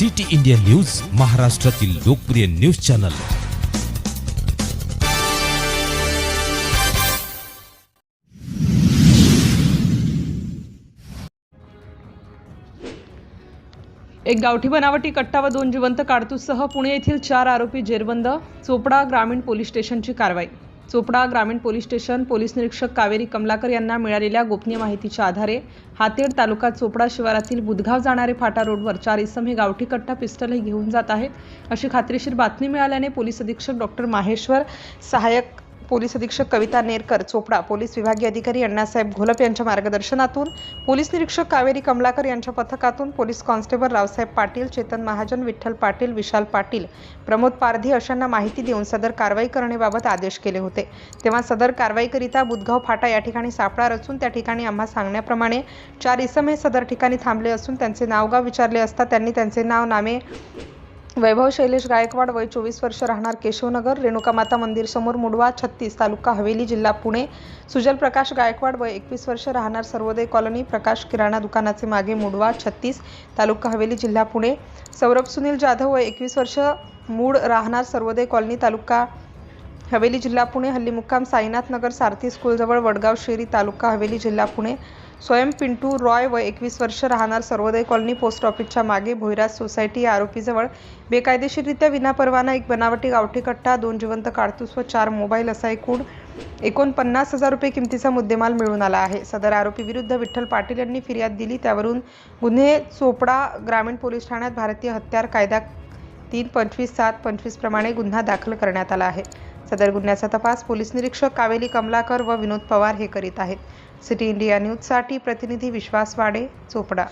City India news महाराष्ट्रातील लोकप्रिय news channel. एक गावठी बनावटी कट्टा व दोन जिवंत काडतूससह पुणे येथील चार आरोपी जेरबंद चोपडा ग्रामीण पोलीस स्टेशनची कारवाई. चोपडा ग्रामीण पोलीस स्टेशन पोलीस निरीक्षक कावेरी कमलाकर यांना मिळालेल्या गोपनीय माहितीच्या आधारे हातेड तालुका चोपडा शिवारातील बुधगाव जाणारे फाटा रोडवर चार इसम हे गावठी कट्टा पिस्टलही घेऊन जात आहेत. अशी खात्रीशीर बातमी मिळाल्याने पोलीस अधीक्षक डॉक्टर माहेश्वर सहाय्यक पोलीस अधीक्षक कविता नेरकर चोपडा पोलीस विभागीय अधिकारी अण्णासाहेब घोलप यांच्या मार्गदर्शनातून पोलीस निरीक्षक कावेरी कमलाकर यांच्या पथकातून पोलीस कॉन्स्टेबल रावसाहेब पाटील चेतन महाजन विठ्ठल पाटील विशाल पाटील प्रमोद पारधी अशांना माहिती देऊन सदर कारवाई करण्याबाबत आदेश केले होते. तेव्हा सदर कारवाईकरिता बुधगाव फाटा या ठिकाणी सापळा रचून त्या ठिकाणी आम्हा सांगण्याप्रमाणे चार इसम हे सदर ठिकाणी थांबले असून त्यांचे नावगाव विचारले असता त्यांनी त्यांचे नाव नामे वैभव शैलेश गायकवाड वय चोवीस वर्ष राहणार केशवनगर रेणुका माता मंदिर समोर मुडवा छत्तीस तालुका हवेली जिल्हा पुणे. सुजल प्रकाश गायकवाड वय एकवीस वर्ष राहणार सर्वोदय कॉलनी प्रकाश किराणा दुकानाचे मागे मुडवा छत्तीस तालुका हवेली जिल्हा पुणे. सौरभ सुनील जाधव वय एकवीस वर्ष मूळ राहणार सर्वोदय कॉलनी तालुका हवेली जिल्हा पुणे हल्ली मुक्काम साईनाथ नगर सारथी स्कूलजवळ वडगाव शेरी तालुका हवेली जिल्हा पुणे. स्वयं पिंटू रॉय व एकवीस वर्ष राहणार सर्वोदय कॉलनी पोस्ट ऑफिसच्या मागे भोईराज सोसायटी या आरोपीजवळ. बेकायदेशीररित्या विनापरवाना एक बनावटी गावठी कट्टा दोन जिवंत काडतूस व चार मोबाईल असा एकूण एकोणपन्नास हजार रुपये किमतीचा मुद्देमाल मिळून आला आहे. सदर आरोपी विरुद्ध विठ्ठल पाटील यांनी फिर्याद दिली. त्यावरून गुन्हे चोपडा ग्रामीण पोलीस ठाण्यात भारतीय हत्यार कायदा तीन पंचवीस सात पंचवीस प्रमाणे गुन्हा दाखल करण्यात आला आहे. सदर गुन्ह्याचा तपास पोलीस निरीक्षक कावेली कमलाकर व विनोद पवार हे करीत आहेत. सिटी इंडिया न्यूजसाठी प्रतिनिधी विश्वास वाडे चोपडा.